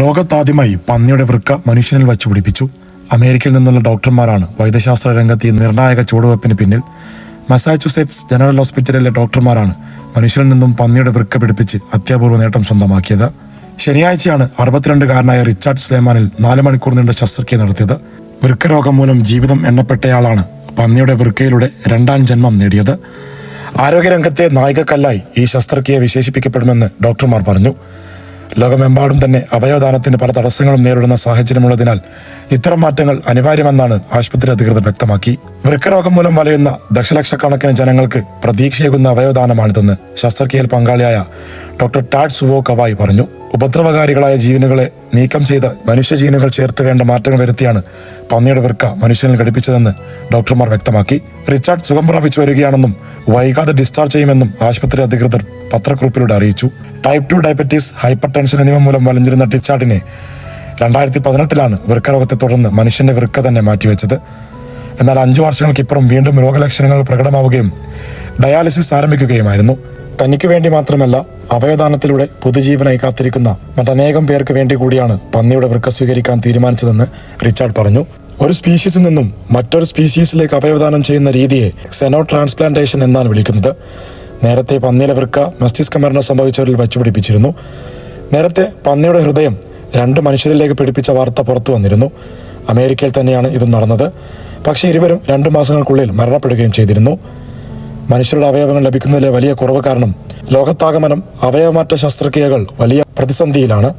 ലോകത്താദ്യമായി പന്നിയുടെ വൃക്ക മനുഷ്യനിൽ വച്ചു പിടിപ്പിച്ചു. അമേരിക്കയിൽ നിന്നുള്ള ഡോക്ടർമാരാണ് വൈദ്യശാസ്ത്ര രംഗത്ത് ഈ നിർണായക ചുവടുവെപ്പിന് പിന്നിൽ. മസാച്ചുസെറ്റ്സ് ജനറൽ ഹോസ്പിറ്റലിലെ ഡോക്ടർമാരാണ് മനുഷ്യനിൽ നിന്നും പന്നിയുടെ വൃക്ക പിടിപ്പിച്ച് അത്യപൂർവ നേട്ടം സ്വന്തമാക്കിയത്. ശനിയാഴ്ചയാണ് അറുപത്തിരണ്ടുകാരനായ റിച്ചാർഡ് സ്ലേമാനിൽ നാല് മണിക്കൂർ നീണ്ട ശസ്ത്രക്രിയ നടത്തിയത്. വൃക്കരോഗം മൂലം ജീവിതം എണ്ണപ്പെട്ടയാളാണ് പന്നിയുടെ വൃക്കയിലൂടെ രണ്ടാം ജന്മം നേടിയത്. ആരോഗ്യരംഗത്തെ നായികക്കല്ലായി ഈ ശസ്ത്രക്രിയ വിശേഷിപ്പിക്കപ്പെടുമെന്ന് ഡോക്ടർമാർ പറഞ്ഞു. ലോകമെമ്പാടും തന്നെ അവയവദാനത്തിന് പല തടസ്സങ്ങളും നേരിടുന്ന സാഹചര്യമുള്ളതിനാൽ ഇത്തരം മാറ്റങ്ങൾ അനിവാര്യമെന്നാണ് ആശുപത്രി അധികൃതർ വ്യക്തമാക്കി. വൃക്കരോഗം മൂലം വലയുന്ന ദശലക്ഷക്കണക്കിന് ജനങ്ങൾക്ക് പ്രതീക്ഷയേകുന്ന അവയവദാനമാണിതെന്ന് ശസ്ത്രക്രിയയിൽ പങ്കാളിയായ ഡോക്ടർ ടാഡ് സുവോ കവായി പറഞ്ഞു. ഉപദ്രവകാരികളായ ജീവനുകളെ നീക്കം ചെയ്ത് മനുഷ്യജീനുകൾ ചേർത്ത് വേണ്ട മാറ്റങ്ങൾ വരുത്തിയാണ് പന്നിയുടെ വൃക്ക മനുഷ്യനിൽ ഘടിപ്പിച്ചതെന്ന് ഡോക്ടർമാർ വ്യക്തമാക്കി. റിച്ചാർഡ് സുഖം പ്രാപിച്ചു വരികയാണെന്നും വൈകാതെ ഡിസ്ചാർജ് ചെയ്യുമെന്നും ആശുപത്രി അധികൃതർ പത്രക്കുറിപ്പിലൂടെ അറിയിച്ചു. Type two diabetes hypertension എന്നിവ മൂലം വലഞ്ഞിരുന്ന ടിച്ചാർഡിനെ രണ്ടായിരത്തി പതിനെട്ടിലാണ് വൃക്കരോഗത്തെ തുടർന്ന് മനുഷ്യന്റെ വൃക്ക തന്നെ മാറ്റിവെച്ചത്. എന്നാൽ അഞ്ചു വർഷങ്ങൾക്കിപ്പുറം വീണ്ടും രോഗലക്ഷണങ്ങൾ പ്രകടമാവുകയും ഡയാലിസിസ് ആരംഭിക്കുകയുമായിരുന്നു. തനിക്ക് വേണ്ടി മാത്രമല്ല അവയദാനത്തിലൂടെ പുതുജീവനായി കാത്തിരിക്കുന്ന മറ്റനേകം പേർക്ക് വേണ്ടി കൂടിയാണ് പന്നിയുടെ വൃക്ക സ്വീകരിക്കാൻ തീരുമാനിച്ചതെന്ന് റിച്ചാർഡ് പറഞ്ഞു. ഒരു സ്പീഷീസിൽ നിന്നും മറ്റൊരു സ്പീഷീസിലേക്ക് അവയവദാനം ചെയ്യുന്ന രീതിയെ സെനോ ട്രാൻസ്പ്ലാന്റേഷൻ എന്നാണ് വിളിക്കുന്നത്. നേരത്തെ പന്നിയിലെ വൃക്ക മസ്തിഷ്ക മരണം സംഭവിച്ചവരിൽ വച്ചുപിടിപ്പിച്ചിരുന്നു നേരത്തെ പന്നിയുടെ ഹൃദയം രണ്ട് മനുഷ്യരിലേക്ക് പിടിപ്പിച്ച വാർത്ത പുറത്തു വന്നിരുന്നു. അമേരിക്കയിൽ തന്നെയാണ് ഇതും നടന്നത്. പക്ഷേ ഇരുവരും രണ്ടു മാസങ്ങൾക്കുള്ളിൽ മരണപ്പെടുകയും ചെയ്തിരുന്നു. മനുഷ്യരുടെ അവയവങ്ങൾ ലഭിക്കുന്നതിലെ വലിയ കുറവ് കാരണം ലോകത്താകമനം അവയവമാറ്റ ശസ്ത്രക്രിയകൾ വലിയ പ്രതിസന്ധിയിലാണ്.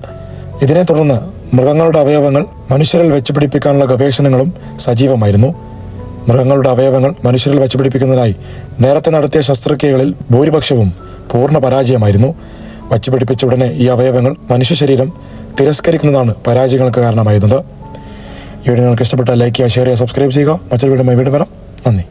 ഇതിനെ തുടർന്ന് മൃഗങ്ങളുടെ അവയവങ്ങൾ മനുഷ്യരിൽ വെച്ചുപിടിപ്പിക്കാനുള്ള ഗവേഷണങ്ങളും സജീവമായിരുന്നു. മൃഗങ്ങളുടെ അവയവങ്ങൾ മനുഷ്യരിൽ വെച്ചുപിടിപ്പിക്കുന്നതിനായി നേരത്തെ നടത്തിയ ശസ്ത്രക്രിയകളിൽ ഭൂരിപക്ഷവും പൂർണ പരാജയമായിരുന്നു. വച്ചുപിടിപ്പിച്ച ഉടനെ ഈ അവയവങ്ങൾ മനുഷ്യ ശരീരം തിരസ്കരിക്കുന്നതാണ് പരാജയങ്ങൾക്ക് കാരണമായിരുന്നത്. ഈ വീഡിയോ നിങ്ങൾക്ക് ഇഷ്ടപ്പെട്ട ലൈക്ക് ചെയ്യുക ഷെയർ ചെയ്യുക സബ്സ്ക്രൈബ് ചെയ്യുക. മറ്റൊരു വീഡിയോ വീണ്ടും വരാം. നന്ദി.